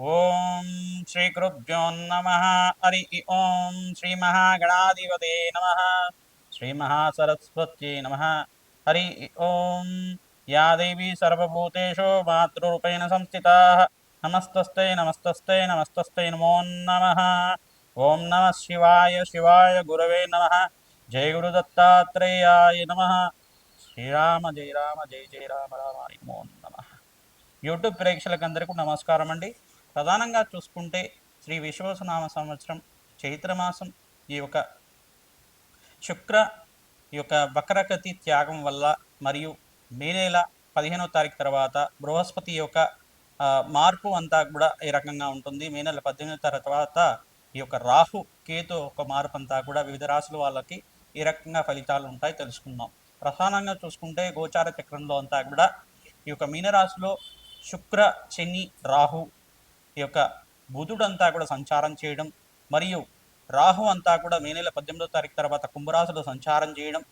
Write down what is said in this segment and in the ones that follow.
ఓం శ్రీ గురుభ్యో నమ. హరి ఓం శ్రీ మహాగణాధిపతే నమ. శ్రీ మహాసరస్వత్యై నమ. హరి ఓం. యా దేవీ సర్వభూతేషు మాతృరూపేణ సంస్థితా. నమస్తస్తే నమస్తస్తే నమస్తస్తే నమో నమ. ఓం నమ శివాయ శివాయ గురవే నమ. జయ గురు దత్తాత్రేయాయ నమ. శ్రీరామ జయ రామ జయ జయ రామ రామాయ నమో నమ. యూట్యూబ్ ప్రేక్షకులందరికీ నమస్కారం అండి ప్రధానంగా చూసుకుంటే శ్రీ విశ్వసనామ సంవత్సరం చైత్రమాసం ఈ యొక్క శుక్ర ఈ యొక్క వక్రగతి త్యాగం వల్ల మరియు మే నెల పదిహేనో తారీఖు తర్వాత బృహస్పతి యొక్క మార్పు అంతా కూడా ఈ రకంగా ఉంటుంది. మే నెల పద్దెనిమిదో తర్వాత ఈ యొక్క రాహు కేతు ఒక మార్పు అంతా కూడా వివిధ రాశుల వాళ్ళకి ఈ రకంగా ఫలితాలు ఉంటాయి తెలుసుకుందాం. ప్రధానంగా చూసుకుంటే గోచార చక్రంలో అంతా కూడా ఈ యొక్క మీనరాశిలో శుక్ర శని రాహు ఈ యొక్క బుధుడంతా కూడా సంచారం చేయడం మరియు రాహు అంతా కూడా మే నెల పద్దెనిమిదో తారీఖు తర్వాత కుంభరాశులు సంచారం చేయడం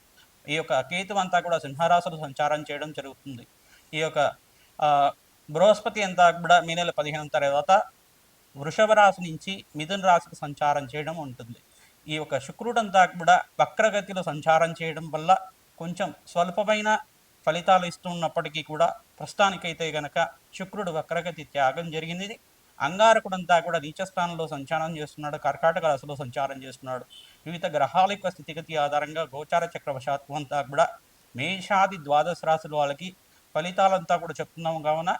ఈ యొక్క కేతు అంతా కూడా సింహరాశులు సంచారం చేయడం జరుగుతుంది. ఈ యొక్క బృహస్పతి అంతా కూడా మే నెల పదిహేను తర్వాత వృషభ రాశి నుంచి మిథున రాశికి సంచారం చేయడం ఉంటుంది. ఈ యొక్క శుక్రుడు అంతా కూడా వక్రగతిలో సంచారం చేయడం వల్ల కొంచెం స్వల్పమైన ఫలితాలు ఇస్తున్నప్పటికీ కూడా ప్రస్తుతానికైతే గనక శుక్రుడు వక్రగతి త్యాగం జరిగింది అంగారకుడంతా కూడా నీచస్థానంలో సంచారం చేస్తున్నాడు కర్కాటక రాశిలో సంచారం చేస్తున్నాడు. వివిధ గ్రహాల యొక్క స్థితిగతి ఆధారంగా గోచార చక్రవశాత్వం అంతా కూడా మేషాది ద్వాదశ రాశుల వాళ్ళకి ఫలితాలంతా కూడా చెప్తున్నాం కావున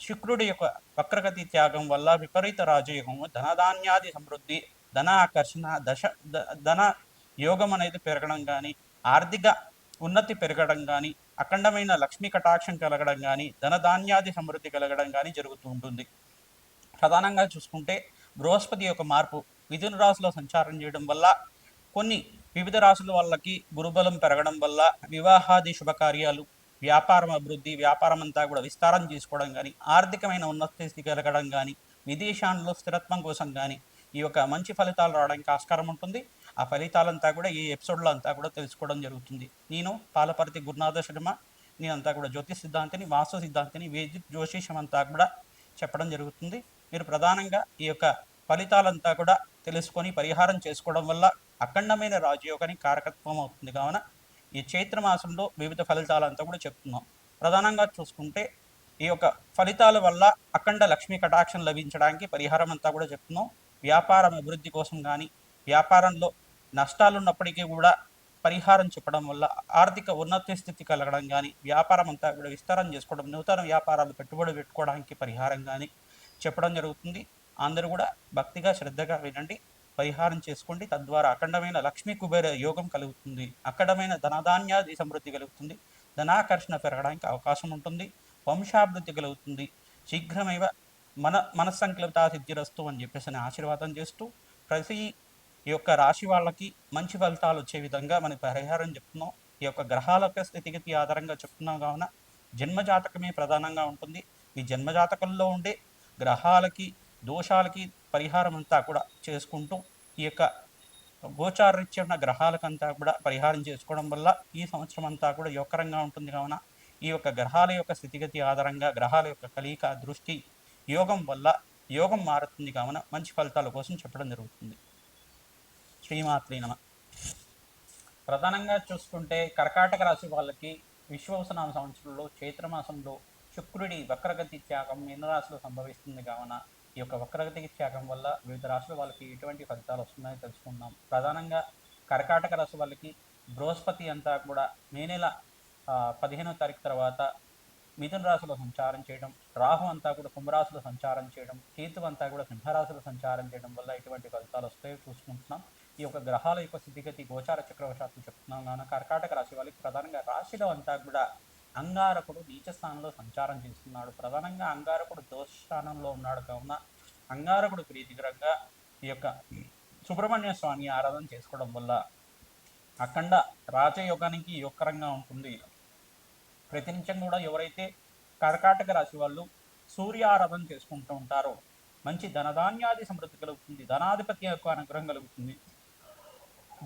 శుక్రుడి యొక్క వక్రగతి త్యాగం వల్ల విపరీత రాజయోగము ధనధాన్యాది సమృద్ధి ధన ఆకర్షణ దశ ధన యోగం అనేది పెరగడం కానీ ఆర్థిక ఉన్నతి పెరగడం కానీ అఖండమైన లక్ష్మీ కటాక్షం కలగడం కానీ ధనధాన్యాది సమృద్ధి కలగడం కానీ జరుగుతూ ఉంటుంది. ప్రధానంగా చూసుకుంటే బృహస్పతి యొక్క మార్పు మిథున రాశిలో సంచారం చేయడం వల్ల కొన్ని వివిధ రాశుల వాళ్ళకి గురుబలం పెరగడం వల్ల వివాహాది శుభకార్యాలు వ్యాపారం అభివృద్ధి వ్యాపారం అంతా కూడా విస్తారం చేసుకోవడం కానీ ఆర్థికమైన ఉన్నత స్థితి కలగడం కానీ విదేశాల్లో స్థిరత్వం కోసం కానీ ఈ యొక్క మంచి ఫలితాలు రావడానికి ఆస్కారం ఉంటుంది. ఆ ఫలితాలంతా కూడా ఈ ఎపిసోడ్లో అంతా కూడా తెలుసుకోవడం జరుగుతుంది. నేను పాలపర్తి గురునాథ శర్మ. నేనంతా కూడా జ్యోతిష్ సిద్ధాంతిని వాస్తు సిద్ధాంతిని వేదిక్ జ్యోతిషం అంతా కూడా చెప్పడం జరుగుతుంది. మీరు ప్రధానంగా ఈ యొక్క ఫలితాలంతా కూడా తెలుసుకొని పరిహారం చేసుకోవడం వల్ల అఖండమైన రాజయోగానికి కారకత్వం అవుతుంది. కావున ఈ చైత్ర మాసంలో వివిధ ఫలితాలంతా కూడా చెప్తున్నాం. ప్రధానంగా చూసుకుంటే ఈ యొక్క ఫలితాల వల్ల అఖండ లక్ష్మీ కటాక్షం లభించడానికి పరిహారం అంతా కూడా చెప్తున్నాం. వ్యాపారం అభివృద్ధి కోసం కానీ వ్యాపారంలో నష్టాలు ఉన్నప్పటికీ కూడా పరిహారం చెప్పడం వల్ల ఆర్థిక ఉన్నత స్థితి కలగడం కానీ వ్యాపారం అంతా కూడా విస్తారం చేసుకోవడం నూతన వ్యాపారాలు పెట్టుబడి పెట్టుకోవడానికి పరిహారం కానీ చెప్పడం జరుగుతుంది. అందరూ కూడా భక్తిగా శ్రద్ధగా వినండి. పరిహారం చేసుకోండి. తద్వారా అఖండమైన లక్ష్మీ కుబేర యోగం కలుగుతుంది. అఖండమైన ధనధాన్యాది సమృద్ధి కలుగుతుంది. ధనాకర్షణ పెరగడానికి అవకాశం ఉంటుంది. వంశాభివృద్ధి కలుగుతుంది. శీఘ్రమేవ మన మనస్సంకల్పిత సిద్ధిరస్తు అని చెప్పేసి అని ఆశీర్వాదం చేస్తూ ప్రతి ఈ యొక్క రాశి వాళ్ళకి మంచి ఫలితాలు వచ్చే విధంగా మన పరిహారం చెప్తున్నాం. ఈ యొక్క గ్రహాల యొక్క స్థితిగతి ఆధారంగా చెప్తున్నాం కావున జన్మజాతకమే ప్రధానంగా ఉంటుంది. ఈ జన్మజాతకంలో ఉండే గ్రహాలకి దోషాలకి పరిహారం అంతా కూడా చేసుకుంటూ ఈ యొక్క గోచారరీత్యా ఉన్న గ్రహాలకంతా కూడా పరిహారం చేసుకోవడం వల్ల ఈ సంవత్సరం అంతా కూడా యోగకరంగా ఉంటుంది. కావున ఈ యొక్క గ్రహాల యొక్క స్థితిగతి ఆధారంగా గ్రహాల యొక్క కలయిక దృష్టి యోగం వల్ల యోగం మారుతుంది. కావున మంచి ఫలితాల కోసం చెప్పడం జరుగుతుంది. శ్రీమాత్రి నమ. ప్రధానంగా చూసుకుంటే కర్కాటక రాశి వాళ్ళకి విశ్వవసనామ సంవత్సరంలో చైత్రమాసంలో శుక్రుడి వక్రగతి త్యాగం మీనరాశిలో సంభవిస్తుంది కావున ఈ యొక్క వక్రగతి త్యాగం వల్ల వివిధ రాశుల వాళ్ళకి ఎటువంటి ఫలితాలు వస్తున్నాయో తెలుసుకుందాం. ప్రధానంగా కర్కాటక రాశి వాళ్ళకి బృహస్పతి అంతా కూడా మే నెల ఆ, పదిహేనో తారీఖు తర్వాత మిథున రాశిలో సంచారం చేయడం రాహు అంతా కూడా కుంభరాశిలో సంచారం చేయడం కేతు అంతా కూడా సింహరాశిలో సంచారం చేయడం వల్ల ఎటువంటి ఫలితాలు వస్తాయో చూసుకుంటున్నాం. ఈ యొక్క గ్రహాల యొక్క స్థితిగతి గోచార చక్రవశాత్తు చెప్తున్నాం. కావున కర్కాటక రాశి వాళ్ళకి ప్రధానంగా రాశిలో అంతా కూడా అంగారకుడు నీచ స్థానంలో సంచారం చేస్తున్నాడు. ప్రధానంగా అంగారకుడు దోష స్థానంలో ఉన్నాడు. కావున అంగారకుడు ప్రీతికరంగా ఈ యొక్క సుబ్రహ్మణ్య స్వామి ఆరాధన చేసుకోవడం వల్ల అఖండ రాజయోగానికి యోగకరంగా ఉంటుంది. ప్రతినిత్యం కూడా ఎవరైతే కర్కాటక రాశి వాళ్ళు సూర్య ఆరాధన చేసుకుంటూ ఉంటారో మంచి ధనధాన్యాది సమృద్ధి కలుగుతుంది. ధనాధిపతి యొక్క అనుగ్రహం కలుగుతుంది.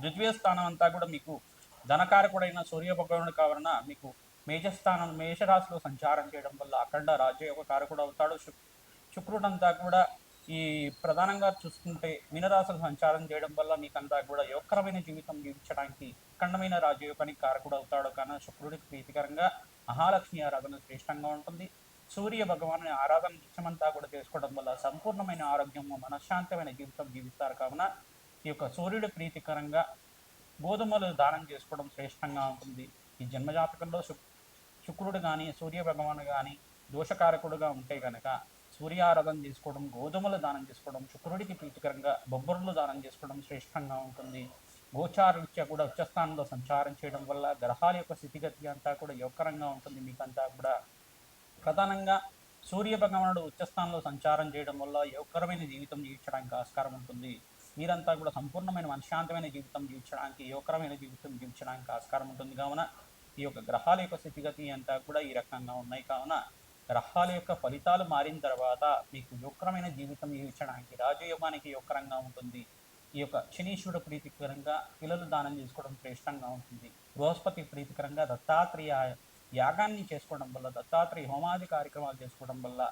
ద్వితీయ స్థానం అంతా కూడా మీకు ధనకారకుడైన సూర్య భగవానుడు కావున మీకు మేషస్థానం మేషరాశిలో సంచారం చేయడం వల్ల అఖండ రాజయోగ కారకుడు అవుతాడు. శుక్రుడంతా కూడా ఈ ప్రధానంగా చూసుకుంటే మీనరాశులు సంచారం చేయడం వల్ల మీకంతా కూడా యోగకరమైన జీవితం జీవించడానికి ఖండమైన రాజయోగానికి కారకుడు అవుతాడు. కానీ శుక్రుడికి ప్రీతికరంగా మహాలక్ష్మి ఆరాధన శ్రేష్టంగా ఉంటుంది. సూర్య భగవాను ఆరాధన నిత్యమంతా కూడా చేసుకోవడం వల్ల సంపూర్ణమైన ఆరోగ్యము మనశ్శాంతమైన జీవితం జీవిస్తారు. కావున ఈ యొక్క సూర్యుడి ప్రీతికరంగా గోధుమలు దానం చేసుకోవడం శ్రేష్టంగా ఉంటుంది. ఈ జన్మజాతకంలో శుక్ శుక్రుడు కానీ సూర్య భగవాను కానీ దోషకారకుడుగా ఉంటే కనుక సూర్యారాధన చేసుకోవడం గోధుమలు దానం చేసుకోవడం శుక్రుడికి ప్రీతికరంగా బొబ్బర్లు దానం చేసుకోవడం శ్రేష్టంగా ఉంటుంది. గోచారరీత్యా కూడా ఉచ్చస్థానంలో సంచారం చేయడం వల్ల గ్రహాల యొక్క స్థితిగతి అంతా కూడా యోగకరంగా ఉంటుంది. మీకంతా కూడా ప్రధానంగా సూర్య భగవానుడు ఉచ్చస్థానంలో సంచారం చేయడం వల్ల యోగకరమైన జీవితం జీవించడానికి ఆస్కారం ఉంటుంది. మీరంతా కూడా సంపూర్ణమైన మనశ్శాంతమైన జీవితం జీవించడానికి యోగకరమైన జీవితం జీవించడానికి ఆస్కారం ఉంటుంది. కావున ఈ యొక్క గ్రహాల యొక్క స్థితిగతి అంతా కూడా ఈ రకంగా ఉన్నాయి. కావున గ్రహాల యొక్క ఫలితాలు మారిన తర్వాత మీకు యుక్రమైన జీవితం జీవించడానికి రాజయోగానికి యుక్రంగా ఉంటుంది. ఈ యొక్క శనీశ్వరుడు ప్రీతికరంగా పిల్లలు దానం చేసుకోవడం శ్రేష్టంగా ఉంటుంది. బృహస్పతి ప్రీతికరంగా దత్తాత్రేయ యాగాన్ని చేసుకోవడం వల్ల దత్తాత్రేయ హోమాది కార్యక్రమాలు చేసుకోవడం వల్ల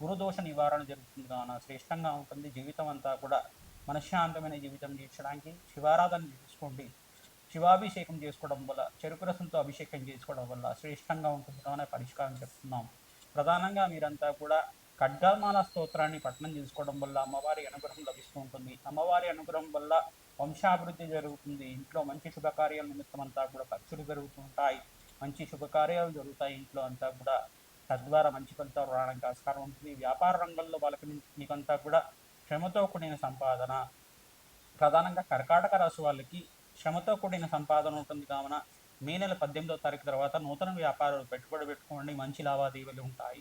గురుదోష నివారణ జరుగుతుంది. కావున శ్రేష్టంగా ఉంటుంది. జీవితం అంతా కూడా మనశ్శాంతమైన జీవితం జీవించడానికి శివారాధన చేసుకోండి. శివాభిషేకం చేసుకోవడం వల్ల చెరుకు రసంతో అభిషేకం చేసుకోవడం వల్ల శ్రేష్టంగా ఉంటుంది అనే పరిష్కారం చెప్తున్నాం. ప్రధానంగా మీరంతా కూడా ఖడ్గమాల స్తోత్రాన్ని పఠనం చేసుకోవడం వల్ల అమ్మవారి అనుగ్రహం లభిస్తూ ఉంటుంది. అమ్మవారి అనుగ్రహం వల్ల వంశాభివృద్ధి జరుగుతుంది. ఇంట్లో మంచి శుభకార్యాల నిమిత్తం అంతా కూడా ఖర్చులు పెరుగుతుంటాయి మంచి శుభకార్యాలు జరుగుతాయి ఇంట్లో అంతా కూడా. తద్వారా మంచి ఫలితాలు రావడానికి ఆస్కారం ఉంటుంది. వ్యాపార రంగంలో వాళ్ళకి మీకంతా కూడా శ్రమతో కూడిన సంపాదన. ప్రధానంగా కర్కాటక రాశి వాళ్ళకి శ్రమతో కూడిన సంపాదన ఉంటుంది కావున మే నెల పద్దెనిమిదో తారీఖు తర్వాత నూతన వ్యాపారాలు పెట్టుబడి పెట్టుకోండి మంచి లావాదేవీలు ఉంటాయి.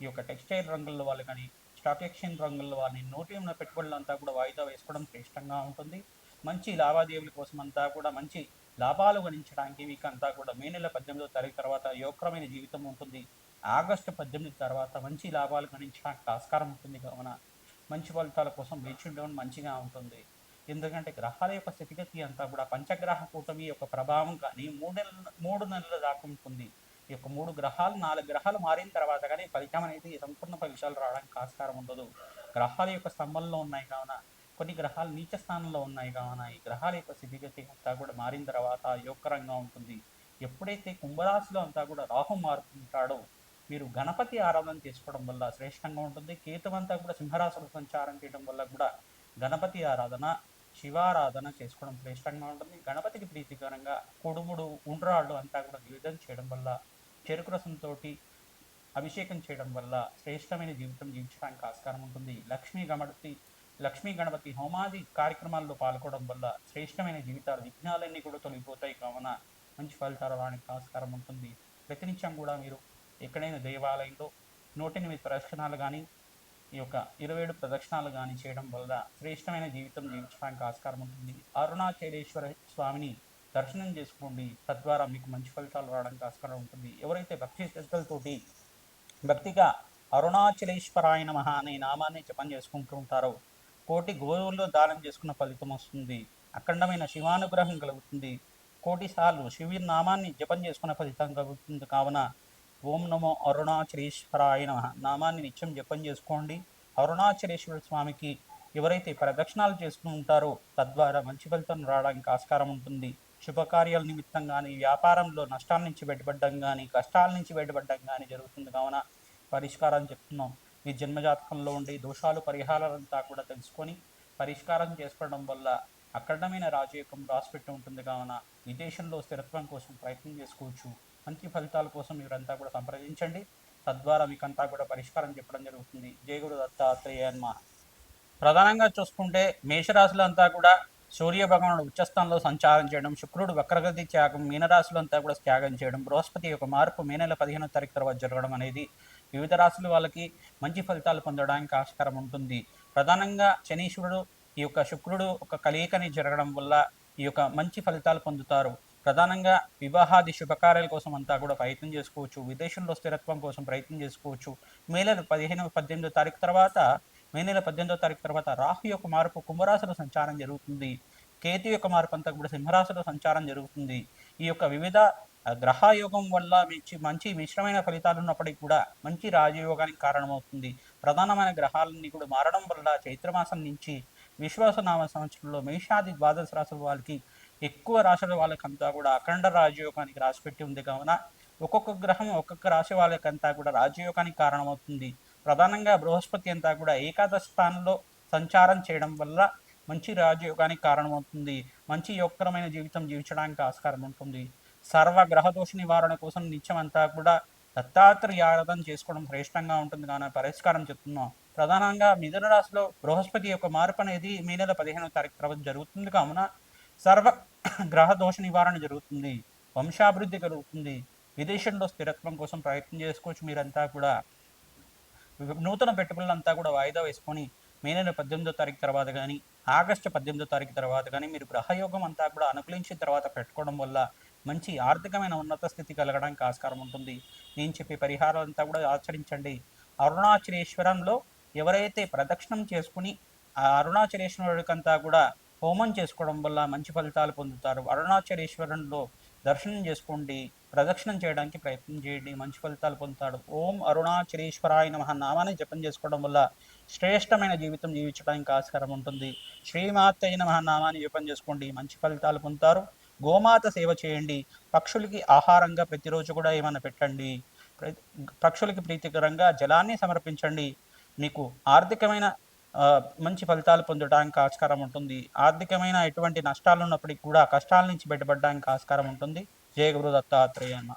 ఈ యొక్క టెక్స్టైల్ రంగంలో వాళ్ళు కానీ స్టాక్ ఎక్స్చేంజ్ రంగంలో వారిని నోటి ఉన్న పెట్టుబడులు అంతా కూడా వాయిదా వేసుకోవడం శ్రేష్టంగా ఉంటుంది. మంచి లావాదేవీల కోసం అంతా కూడా మంచి లాభాలు గణించడానికి మీకు అంతా కూడా మే నెల పద్దెనిమిదో తారీఖు తర్వాత యోగ్రమైన జీవితం ఉంటుంది. ఆగస్టు పద్దెనిమిది తర్వాత మంచి లాభాలు గణించడానికి ఆస్కారం ఉంటుంది కావున మంచి ఫలితాల కోసం వేచి ఉండడం మంచిగా ఉంటుంది. ఎందుకంటే గ్రహాల యొక్క స్థితిగతి అంతా కూడా పంచగ్రహ కూటమి యొక్క ప్రభావం కానీ మూడు నెలల మూడు నెలల దాకా ఉంటుంది. ఈ యొక్క మూడు గ్రహాలు నాలుగు గ్రహాలు మారిన తర్వాత కానీ ఫలితం అనేది సంపూర్ణ ఫలితాలు రావడానికి ఆస్కారం ఉండదు. గ్రహాల యొక్క స్తంభంలో ఉన్నాయి కావున కొన్ని గ్రహాలు నీచ స్థానంలో ఉన్నాయి కావున ఈ గ్రహాల యొక్క స్థితిగతి అంతా కూడా మారిన తర్వాత యోగకరంగా ఉంటుంది. ఎప్పుడైతే కుంభరాశిలో అంతా కూడా రాహు మారుతుంటాడో మీరు గణపతి ఆరాధన చేసుకోవడం వల్ల శ్రేష్టంగా ఉంటుంది. కేతువంతా కూడా సింహరాశిలో సంచారం చేయడం వల్ల కూడా గణపతి ఆరాధన శివారాధన చేసుకోవడం శ్రేష్టంగా ఉంటుంది. గణపతికి ప్రీతికరంగా కొడుముడు ఉండ్రాళ్ళు అంతా కూడా నివేదన చేయడం వల్ల చెరుకు రసంతో అభిషేకం చేయడం వల్ల శ్రేష్టమైన జీవితం జీవించడానికి ఆస్కారం ఉంటుంది. లక్ష్మీ గణపతి లక్ష్మీ గణపతి హోమాది కార్యక్రమాల్లో పాల్గొనడం వల్ల శ్రేష్టమైన జీవితాలు విఘ్నాలన్నీ కూడా తొలగిపోతాయి. కావున మంచి ఫలితాలు రావడానికి ఆస్కారం ఉంటుంది. ప్రతినిత్యం కూడా మీరు ఎక్కడైనా దేవాలయంలో నూట ఎనిమిది ప్రదక్షిణాలు కానీ ఈ యొక్క ఇరవై ఏడు ప్రదక్షిణాలు కానీ చేయడం వల్ల శ్రేష్టమైన జీవితం జీవించడానికి ఆస్కారం ఉంటుంది. అరుణాచలేశ్వర స్వామిని దర్శనం చేసుకోండి. తద్వారా మీకు మంచి ఫలితాలు రావడానికి ఆస్కారం ఉంటుంది. ఎవరైతే భక్తి శ్రద్ధలతోటి భక్తిగా అరుణాచలేశ్వరాయ మహా అనే నామాన్ని జపం చేసుకుంటూ ఉంటారో కోటి గోవుల్లో దానం చేసుకున్న ఫలితం వస్తుంది. అఖండమైన శివానుగ్రహం కలుగుతుంది. కోటి సార్లు శివుని నామాన్ని జపం చేసుకున్న ఫలితం కలుగుతుంది. కావున ఓం నమో అరుణాచలేశ్వరాయ నమ. నామాన్ని నిత్యం జపం చేసుకోండి. అరుణాచలేశ్వర స్వామికి ఎవరైతే ప్రదక్షిణాలు చేసుకుని ఉంటారో తద్వారా మంచి ఫలితం రావడానికి ఆస్కారం ఉంటుంది. శుభకార్యాల నిమిత్తం కానీ వ్యాపారంలో నష్టాల నుంచి బయటపడడం కానీ కష్టాల నుంచి బయటపడడం కానీ జరుగుతుంది. కావున పరిష్కారం చెప్తున్నాం. మీ జన్మజాతకంలో ఉండే దోషాలు పరిహారాలంతా కూడా తెలుసుకొని పరిష్కారం చేసుకోవడం వల్ల అఖండమైన రాజయోగం రాసిపెట్టి ఉంటుంది కావున విదేశంలో స్థిరత్వం కోసం ప్రయత్నం చేసుకోవచ్చు. మంచి ఫలితాల కోసం మీరంతా కూడా సంప్రదించండి. తద్వారా మీకంతా కూడా పరిష్కారం చెప్పడం జరుగుతుంది. జయగురు దత్తాత్రేయ అన్మ ప్రధానంగా చూసుకుంటే మేషరాశులు అంతా కూడా సూర్య భగవానుడు ఉచ్చస్థానంలో సంచారం చేయడం శుక్రుడు వక్రగతి త్యాగం మీనరాశులు అంతా కూడా త్యాగం చేయడం బృహస్పతి యొక్క మార్పు మే నెల పదిహేనో తారీఖు తర్వాత జరగడం అనేది వివిధ రాశుల వాళ్ళకి మంచి ఫలితాలు పొందడానికి ఆస్కారం ఉంటుంది. ప్రధానంగా శనీశ్వరుడు ఈ యొక్క శుక్రుడు ఒక కలయికని జరగడం వల్ల ఈ యొక్క మంచి ఫలితాలు పొందుతారు. ప్రధానంగా వివాహాది శుభకార్యాల కోసం అంతా కూడా ప్రయత్నం చేసుకోవచ్చు. విదేశంలో స్థిరత్వం కోసం ప్రయత్నం చేసుకోవచ్చు. మే నెల పదిహేను పద్దెనిమిదో తారీఖు తర్వాత మే నెల పద్దెనిమిదో తారీఖు తర్వాత రాహు యొక్క మార్పు కుంభరాశిలో సంచారం జరుగుతుంది. కేతు యొక్క మార్పు అంతా కూడా సింహరాశిలో సంచారం జరుగుతుంది. ఈ యొక్క వివిధ గ్రహయోగం వల్ల మంచి మంచి మిశ్రమైన ఫలితాలు ఉన్నప్పటికీ కూడా మంచి రాజయోగానికి కారణమవుతుంది. ప్రధానమైన గ్రహాలన్నీ కూడా మారడం వల్ల చైత్రమాసం నుంచి విశ్వాసనామ సంవత్సరంలో మేషాది ద్వాదశ రాశుల వాళ్ళకి ఎక్కువ రాశుల వాళ్ళకంతా కూడా అఖండ రాజయోగానికి రాసిపెట్టి ఉంది. కావున ఒక్కొక్క గ్రహం ఒక్కొక్క రాశి వాళ్ళకంతా కూడా రాజయోగానికి కారణమవుతుంది. ప్రధానంగా బృహస్పతి అంతా కూడా ఏకాదశ స్థానంలో సంచారం చేయడం వల్ల మంచి రాజయోగానికి కారణమవుతుంది. మంచి యోగకరమైన జీవితం జీవించడానికి ఆస్కారం ఉంటుంది. సర్వ గ్రహదోష నివారణ కోసం నిత్యం అంతా కూడా దత్తాత్రేయ ఆరాధన చేసుకోవడం శ్రేష్టంగా ఉంటుంది. కానీ పరిష్కారం చెప్తున్నాం. ప్రధానంగా మిథున రాశిలో బృహస్పతి యొక్క మార్పు అనేది మే నెల పదిహేనవ తారీఖు తర్వాత జరుగుతుంది. కావున సర్వ గ్రహ దోష నివారణ జరుగుతుంది. వంశాభివృద్ధి కలుగుతుంది. విదేశంలో స్థిరత్వం కోసం ప్రయత్నం చేసుకోవచ్చు. మీరంతా కూడా నూతన పెట్టుబడులంతా కూడా వాయిదా వేసుకొని మే నెల పద్దెనిమిదో తారీఖు తర్వాత కానీ ఆగస్టు పద్దెనిమిదో తారీఖు తర్వాత కానీ మీరు గ్రహయోగం అంతా కూడా అనుకూలించిన తర్వాత పెట్టుకోవడం వల్ల మంచి ఆర్థికమైన ఉన్నత స్థితి కలగడానికి ఆస్కారం ఉంటుంది. నేను చెప్పే పరిహారం అంతా కూడా ఆచరించండి. అరుణాచలేశ్వరంలో ఎవరైతే ప్రదక్షిణం చేసుకుని ఆ అరుణాచలేశ్వరుడికంతా కూడా హోమం చేసుకోవడం వల్ల మంచి ఫలితాలు పొందుతారు. అరుణాచలేశ్వరంలో దర్శనం చేసుకోండి ప్రదక్షిణం చేయడానికి ప్రయత్నం చేయండి మంచి ఫలితాలు పొందుతాడు. ఓం అరుణాచలేశ్వరాయ నమ. నామాన్ని జపం చేసుకోవడం వల్ల శ్రేష్టమైన జీవితం జీవించడానికి ఆస్కారం ఉంటుంది. శ్రీమాత అయిన నామాన్ని జపం చేసుకోండి మంచి ఫలితాలు పొందుతారు. గోమాత సేవ చేయండి. పక్షులకి ఆహారంగా ప్రతిరోజు కూడా ఏమైనా పెట్టండి. పక్షులకి ప్రీతికరంగా జలాన్ని సమర్పించండి. మీకు ఆర్థికమైన మంచి ఫలితాలు పొందడానికి ఆస్కారం ఉంటుంది. ఆర్థికమైన ఎటువంటి నష్టాలు ఉన్నప్పటికీ కూడా కష్టాల నుంచి బయటపడడానికి ఆస్కారం ఉంటుంది. జయ గురు దత్తాత్రేయ అన్న.